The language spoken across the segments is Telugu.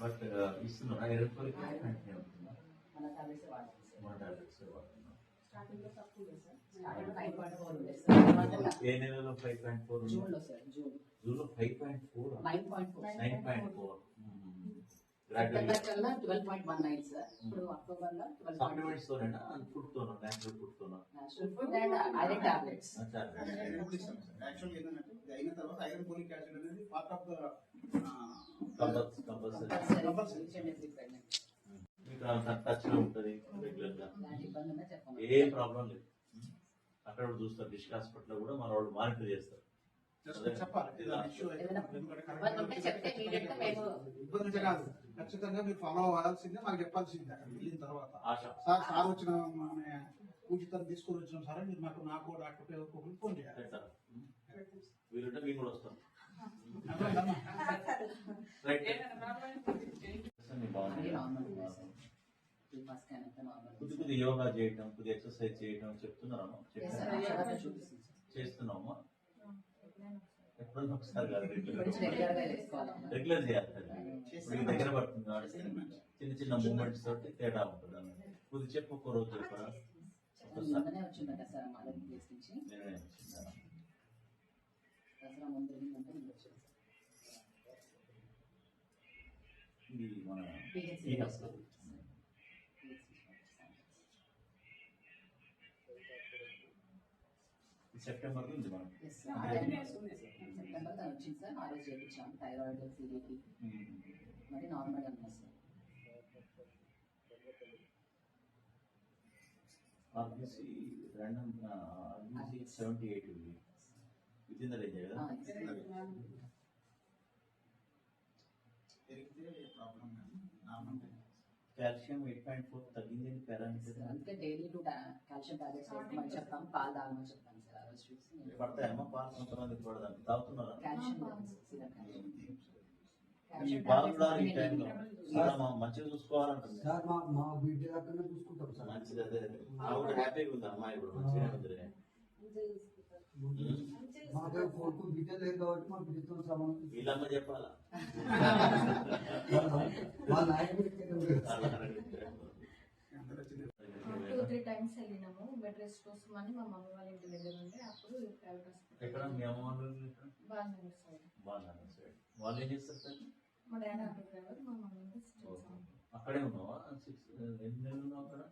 బట్ ఇస్తున్నారా ఐరన్ ఫోలిక్ కంటిన్యూ అవుతుందా మన టాబ్లెట్స్ వాడుతుంది సార్ మన టాబ్లెట్స్ వాడుతున్నా ఏ నెలలో ఫైవ్ పాయింట్ ఫోర్ జూన్. లో five point four nine point four nine point four supplements తోనేనా food తోనా natural food తోనా food and iron tablets iron కూడా ఇస్తాం సార్ యాక్చువల్గా ఏంటంటే ఇది అయిన తర్వాత ఐరన్ ఫోలిక్ యాసిడ్ అనేది పార్ట్ ఆఫ్ ద కంపల్సరీ మీకు టచ్లో ఉంటుంది రెగ్యులర్గా ఏ ప్రాబ్లం లేదు అక్కడ కూడా చూస్తారు డిస్క్ హాస్పిటల్ కూడా మన వాళ్ళు మానిటర్ చేస్తారు ఇబ్బంది కాదు ఖచ్చితంగా మీరు ఫాలో అవ్వాల్సిందే మాకు చెప్పాల్సిందే అక్కడ వెళ్ళిన తర్వాత ఆశ సార్ సార్ వచ్చిన ఉచితం తీసుకొని వచ్చిన సార్ మీరు మాకు నాకు డాక్టర్ పేరు ఒకరికి ఫోన్ చేయాలి పెట్టారా? వీలుంటే మేము కూడా వస్తాం కొద్ది కొద్ది యోగా చేయటం కొద్ది ఎక్సర్సైజ్ చేయటం చెప్తున్నారమ్మా చేస్తున్నామా ఎప్పుడన్నా ఒకసారి కాదు రెగ్యులర్ చేయాలి ఈ దగ్గర పడుతుంది కాబట్టి చిన్న చిన్న మూమెంట్స్ తోటి తేడా ఉంటుంది అన్నమాట. కొద్ది చెప్పు ఒక రోజు చెప్పరా అసలు నిన్ననే వచ్చిందట సార్ మా దగ్గర ప్లేస్ నుంచి. నేనే వచ్చిందా? దసరా ముందు వెళ్ళిందంటే ముందు వచ్చింది సార్ ఇది మన. సెప్టెంబర్ ఉంది మనం సెప్టెంబర్ తను వచ్చింది సార్. ఆ రోజు చేయించాం థైరాయిడ్ సిడికి మరి నార్మల్ అన్నా sir. RBC random RBC seventy eight ఉంది. విత్ ఇన్ ద రేంజ్ కదా? Sir. పెరిగితే ప్రాబ్లం కానీ normal calcium eight point four తగ్గింది పారామీటర్ అందుకే డైలీ టూ కాల్షియం టాబ్లెట్స్ వేసుకోమని చెప్తాం పాలు తాగమని చెప్తాం సార్ ఆ రోజు పడతాయమ్మా పాలు కొంతమందికి పడదాం తాగుతున్నారా? కాల్షియం ఈ కూడా ఈ టైంలో. సార్ మా మంచిగా చూసుకోవాలంటుంది. సార్ మా మా బిడ్డ దగ్గర చూసుకుంటాం సార్. మంచిది అదే అదే. ఆవిడ హ్యాపీగా ఉంది? అమ్మాయి ఇప్పుడు మంచిగా ఉంది మా దగ్గర కొడుకు బిడ్డ లేదు కాబట్టి మా బిడ్డతో సమానం వీళ్ళమ్మ చెప్పాలా? వాళ్ళ టూ త్రీ టైమ్స్ వెళ్ళినాము. బెడ్ రెస్ట్ కోసం అని మా మమ్మీ వాళ్ళ ఇంటి దగ్గర ఉంటే అప్పుడు ప్రైవేట్ ఎక్కడ? హాస్పిటల్ మీ అమ్మ వాళ్ళు ఏం చేస్తారు సార్? మా డాడీ డ్రైవర్ మా మమ్మీ అక్కడే ఉన్నావా? సిక్స్ ఎన్ని నెలలు ఉన్నావు అక్కడ?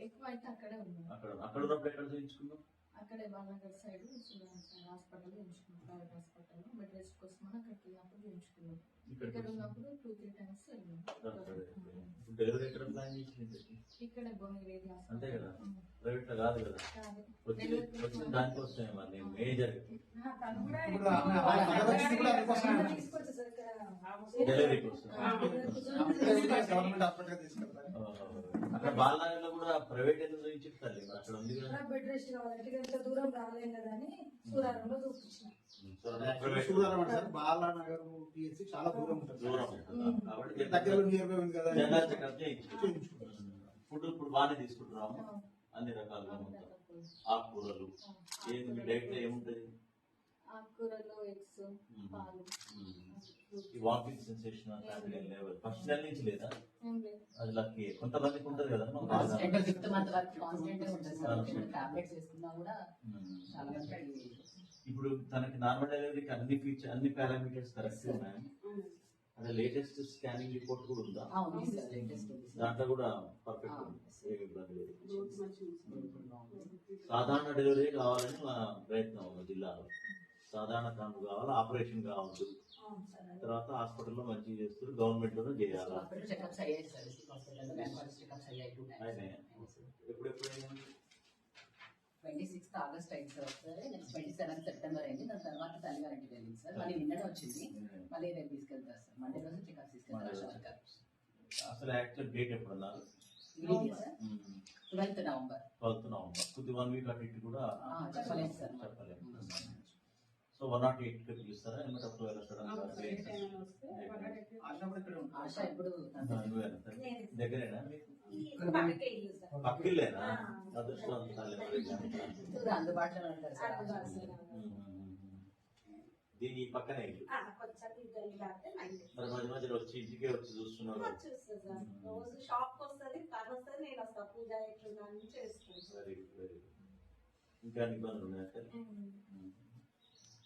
ఎక్కువ అయితే అక్కడే ఉన్నాం అక్కడ అక్కడ ఉన్నప్పుడు ఎక్కడ చేయించుకున్నావు అక్కడే Balanagar side hospital private hospital bed rest కోసం అక్కడికి ఇక్కడ ఇక్కడ ఉన్నప్పుడు టూ త్రీ టైమ్స్ ఇక్కడే భువనగిరి అంతే కదా ప్రైవేట్ కాదు కదా కాదు వచ్చి వచ్చిన దానికోసమే మరి మేజర్ డెలివరీ కోసం గవర్నమెంట్ హాస్పిటల్ తీసుకెళ్తారు బాలనగర్లో కూడా ప్రైవేట్ ఎందుకు చూపించాలి అక్కడ ఉంది కదా. బెడ్ రెస్ట్ కావాలంటే ఇంత దూరం రాలేం కదా అని సూరారంలో చూపించిన. ప్రైవేట్ చూడాలి సార్ బాలానగర్ పిఎస్సి చాలా దూరం ఉంటుంది. దూరం? కాబట్టి దగ్గరలో నియర్ బై ఉంది కదా జనరల్ చెకప్ ఫుడ్ ఇప్పుడు బాగానే తీసుకుంటున్నాము. అన్ని రకాలుగా ఆకుకూరలు మీ డైట్ ఏముంటది? ఆకుకూరలు ఎగ్స్ పాలు. ఈ వాకింగ్ సెన్సేషన్ లెవెల్ ఫస్ట్ నెల నుంచి లేదా? అది లక్కీ కొంతమందికి ఉంటది కదా కాన్స్టెంట్ ఫిఫ్త్ మంత్ వరకు కాన్స్టెంట్ ఉంటుంది సార్. టాబ్లెట్స్ వేసుకున్నా కూడా చాలా ఇప్పుడు తనకి నార్మల్ డెలివరీకి అన్ని ఫీచర్ అన్ని పారామీటర్స్ కరెక్ట్ ఉన్నాయి? అదే లేటెస్ట్ స్కానింగ్ రిపోర్ట్ కూడా ఉందా? అవును సార్ లేటెస్ట్ ఉంది సార్ దాంట్లో కూడా పర్ఫెక్ట్ ఇబ్బంది లేదు సాధారణ డెలివరీ కావాలని మా ప్రయత్నం జిల్లాలో. సాధారణ కాన్పు కావాలి? ఆపరేషన్ కావద్దు తర్వాత హాస్పిటల్లో మంచిగా చేస్తారు గవర్నమెంట్లోనే చేయాలి ట్వంటీ సిక్స్త్ ఆగస్ట్ అయింది సార్ ఒకసారి నెక్స్ట్ ట్వంటీ సెవెంత్ సెప్టెంబర్ అయింది దాని తర్వాత తల్లిగారింటికి వెళ్ళింది సార్. మళ్ళీ నిన్ననే వచ్చింది మళ్ళీ రేపు తీసుకెళ్తారు సార్. మండే రోజు చెకప్ తీసుకెళ్తారు షార్ట్కట్ అసలు యాక్చువల్ డేట్ ఎప్పుడు అన్నారు ట్వెల్త్ నవంబర్. Twelfth November. కొద్ది వన్ వీక్ అటు ఇటు కూడా ఆ, చెప్పలేము సార్. సో వన్ నాట్ ఎయిట్కి పిలుస్తారా? ఏమంటే అప్పుడు దగ్గరేనా పక్కిల్లేనా దీని పక్కనే మరి మధ్య మధ్యలో వచ్చి ఇంటికే వచ్చి చూస్తున్నారు. రోజు షాప్ వస్తుంది తను చేస్తాను. ఇంకా